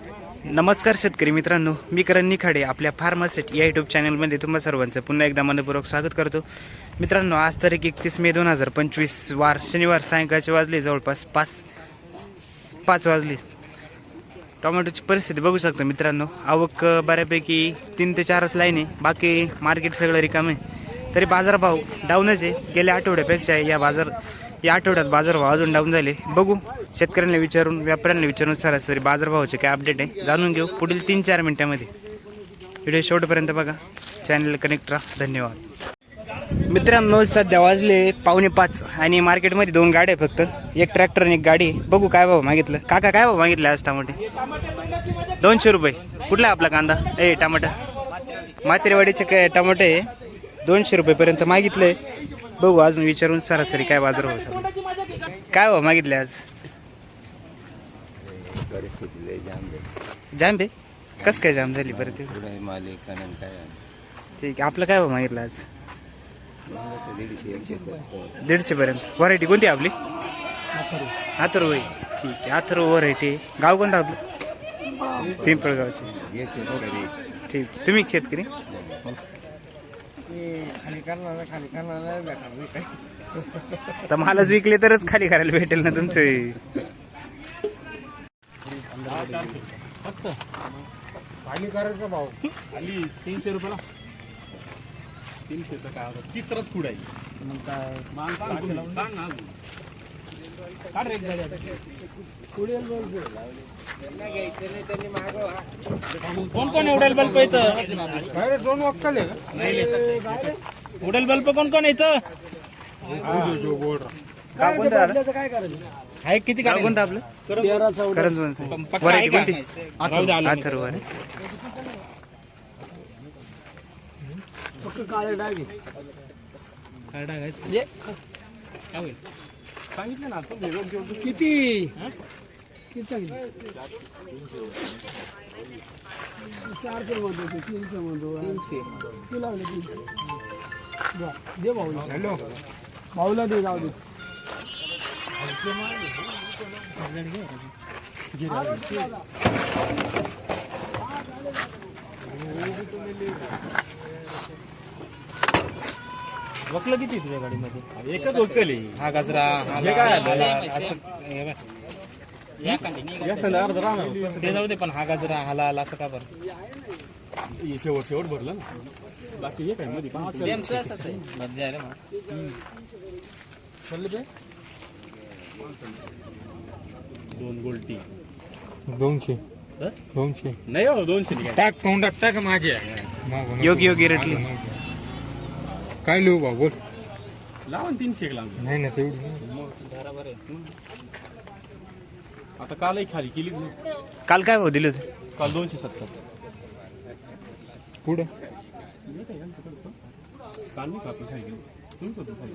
नमस्कार शेतकरी मित्रांनो मी करण निखाडे आपल्या फार्मासेट या युट्यूब चॅनलमध्ये तुम्हा सर्वांचं पुन्हा एकदा मनपूर्वक स्वागत करतो. मित्रांनो आज तारीख एकतीस मे दोन हजार पंचवीस वार शनिवार सायंकाळचे वाजले जवळपास पाच पाच वाजले. टोमॅटोची परिस्थिती बघू शकता मित्रांनो आवक बऱ्यापैकी तीन ते चारच लाईन आहे बाकी मार्केट सगळं रिकाम आहे. तरी बाजारभाव डाऊनच आहे गेल्या आठवड्यापेक्षा या बाजार या आठवड्यात बाजारभाव अजून डाऊन झाले. बघू शेतकऱ्यांना विचारून व्यापाऱ्यांना विचारून सरासरी बाजारभावाचे काय अपडेट आहे? जाणून घेऊ पुढील तीन चार मिनिटांमध्ये. व्हिडिओ शेवटपर्यंत बघा. चॅनल कनेक्ट राहा. धन्यवाद. मित्रांनो सध्या वाजले पावणे पाच आणि मार्केटमध्ये दोन गाड्या आहे फक्त. एक ट्रॅक्टर आणि एक गाडी. बघू काय भाऊ मागितलं. काका काय भाऊ मागितलं आज टमाटे? दोनशे रुपये. कुठला आपला कांदा? ए टमाटा. मातेरेवाडीचे काय टमाटे? दोनशे रुपयेपर्यंत मागितले. बघू अजून विचारून सरासरी काय बाजार भाव काय हो मागितले आज? परिस्थिती लय जाम झाली. जाम बे कस काय जाम झाली बरं ते? पुढे मालिक आणि काय ठीक आहे आपलं काय भाव मागितलं आज? मला तर दीडशे एकशे सत्तर. दीडशे पर्यंत. व्हरायटी कोणती आहे आपली? अथर्व. आहे. ठीक आहे अथर्व व्हरायटी गाव कोणतं आपलं? पिंपळगावचे. हे शेतकरी. ठीक आहे. तुम्ही शेतकरी? खाली करणार खाली करणार तर मलाच विकले तरच खाली करायला भेटेल ना तुमचं. खाली करायचा भाव खाली तीनशे रुपयाला तीनशेचा काय होता तिसराच कुड आहे मग काय माल सांग ना अजून. काढ रे एक कोण कोण उडेल बल्ब इथं दोन वक्कल आहे उडेल बल्ब कोण कोण इथं गाव कोणतं दादा? आहे किती गाव कोणतं आपलं? करंजवनचं. पक्का आहे व्हरायटी का? कोणती? राहू दे, आलो मी. अथर्व आहे. काय? काय होईल? सांगितलं ना आपण किती? किती सांगितलं? चारशे म्हणतो ते तीनशे म्हणतो तीनशे तू लावले तीनशे बरं, दे भाऊला. हॅलो. भाऊला दे जाऊ दे. वकलं किती तुझ्या गाडीमध्ये? एकच वकल हा गजरा हे काय अर्ध राहणार. ते जाऊ दे पण हा गजरा हाला आला असं का बरं? शेवट शेवट भरलं ना. बाकी हे काय मध्ये? दोन गोल्टी दोनशे. दोनशे. नाही हो दोनशे नाही. काय टाक तोंडात टाक माझ्या योगी योगी रेटली. काय लिहू बा बोल. लावा ना तीनशे एक लावून. नाही ना तेवढी आता कालही खाली केलीच नाही. काल काय भाव दिले होते काल दोनशे सत्तर. पुढे? काल नाही कापी खाली गेली तुमचं खाली.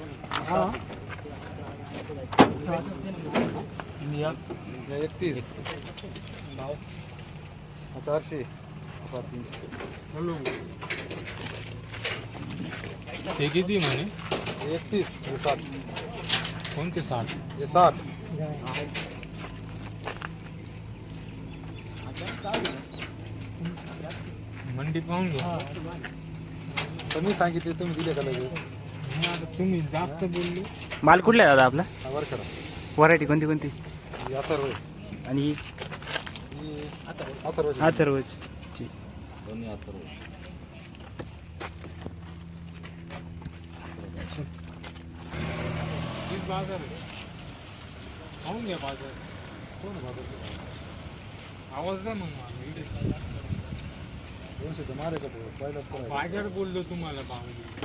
एकतीस. चारशे. साडेतीनशे ते किती म्हणे? एकतीस हे साठ. कोणते साठ? हे साठ. मंडी पाहून घ्या. कमी सांगितले तुम्ही दिले का लगेच? तुम्ही जास्त बोलले. माल कुठला आहे दादा आपला? व्हरायटी कोणती कोणती? अथर्व. आणि अथर्व अथर्वच ठीक दोन्ही अथर्व बाजार आहे. घ्या बाजार. कोण आवाज द्या मग मला इकडे. दोनशे तर मारे का तो? पहिलाच करायचं बाजार बोललो तुम्हाला बाहुली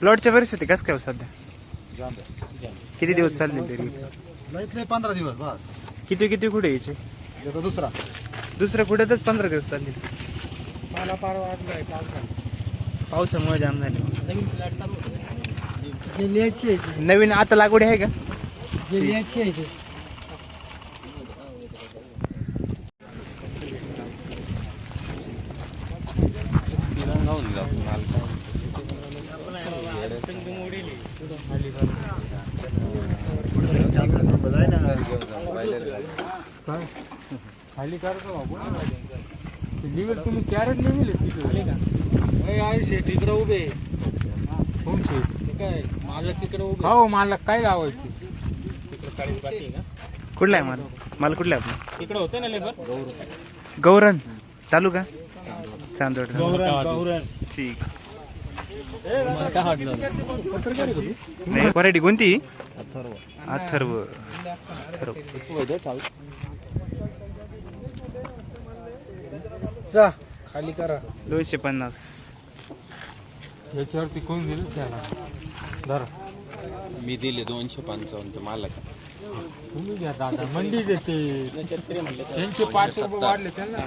प्लॉटच्या परिस्थिती कसं काय हो सध्या? किती दिवस चालले तरी? पंधरा दिवस बस. किती किती कुठे यायचे? याचा दुसरा. दुसऱ्या कुठेतच पंधरा दिवस चालले. मला पार वाजलाय पावसामुळे जाम झाले. नवीन आता लागवड आहे का? हे आहे ते तिरंगा होऊन जातो माल काय खाली लिव्हल तुम्ही कॅरेट लिव्हल तिकडे तिकडे उभे कोणचे काय तिकडे उभे हो मला काय लावायची कुठला आहे माल? माल कुठला आहे आपला? तिकडे होते ना लेबर. गौरन तालुका? चांदोड ठीक नाही व्हरायटी कोणती अथर्व अथर्व जा खाली करा दोनशे पन्नास. याच्यावरती कोण दिलं त्याला? धरा. मी दिले दोनशे पंचावन्न तर मला तुम्ही घ्या दादा. मंडी देते. त्यांचे पाच रुपये वाढले त्यांना